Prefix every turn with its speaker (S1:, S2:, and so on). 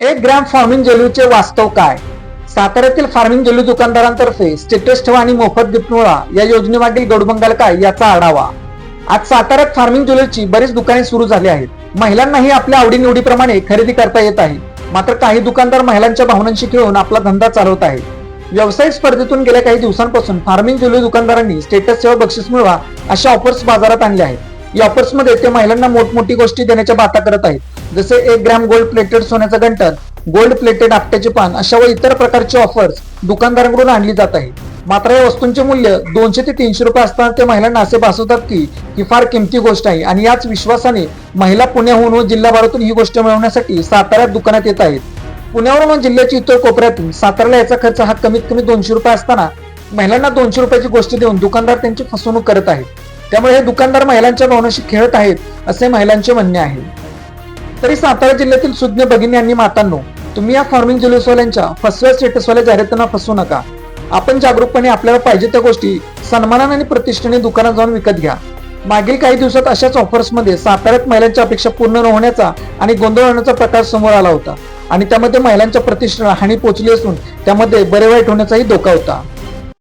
S1: एक gram farming जेलूचे वास्तव काय? साताऱ्यातील फार्मिंग जेलू दुकानदारांतर्फे स्टेटस ठेवा आणि मोफत गिफ्टमुळा या योजनेमागील गडबंगाल काय याचा आढावा. आज साताऱ्यात फार्मिंग ज्वेलरीची बरीच दुकाने सुरू झाली आहेत. महिलांनाही आपल्या आवडीनिवडीप्रमाणे खरेदी करता येत आहे. मात्र काही दुकानदार महिलांच्या भावनांशी खेळून आपला धंदा चालवत आहेत. व्यावसायिक स्पर्धेतून गेल्या काही दिवसांपासून फार्मिंग ज्वेलरी दुकानदारांनी स्टेटस सेवा बक्षीस मिळवा अशा ऑफर्स बाजारात आणल्या आहेत. या ऑफर्समध्ये ते महिलांना मोठमोठी गोष्टी देण्याच्या बाता करत आहेत. जसे एक ग्रॅम गोल्ड प्लेटेड सोन्याचा गंटन गोल्ड प्लेटेड आपट्याचे पान अशा व इतर प्रकारचे ऑफर्स दुकानदारांकडून आणली जात आहे मात्र या वस्तूंचे मूल्य दोनशे ते तीनशे रुपये असताना ते महिलांना असे भासवतात की ही फार किमती गोष्ट आहे आणि याच विश्वासाने महिला पुण्याहून व जिल्हाभरातून ही गोष्ट मिळवण्यासाठी साताऱ्यात दुकानात येत आहेत. पुण्यावरून व जिल्ह्याच्या इतर कोपऱ्यातून साताऱ्याला याचा खर्च हा कमीत कमी दोनशे रुपये असताना महिलांना दोनशे रुपयाची गोष्ट देऊन दुकानदार त्यांची फसवणूक करत आहेत. त्यामुळे हे दुकानदार महिलांच्या भावनाशी खेळत आहेत असे महिलांचे म्हणणे आहे. तरी सातारा जिल्ह्यातील सुज्ञ भगिनी आणि मातांनो तुम्ही या फार्मिंग जुलूसवाल्यांच्या फसव्या स्टेटसवाल्या जाहिरातांना फसवू नका. आपण जागरूकपणे आपल्याला पाहिजे त्या गोष्टी सन्मानाने आणि प्रतिष्ठेने दुकानात जाऊन विकत घ्या. मागील काही दिवसात अशाच ऑफर्समध्ये साताऱ्यात महिलांच्या अपेक्षा पूर्ण न होण्याचा आणि गोंधळ होण्याचा प्रकार समोर आला होता. आणि त्यामध्ये महिलांच्या प्रतिष्ठेला हानी पोहोचली असून त्यामध्ये बरे वाईट होण्याचाही धोका होता.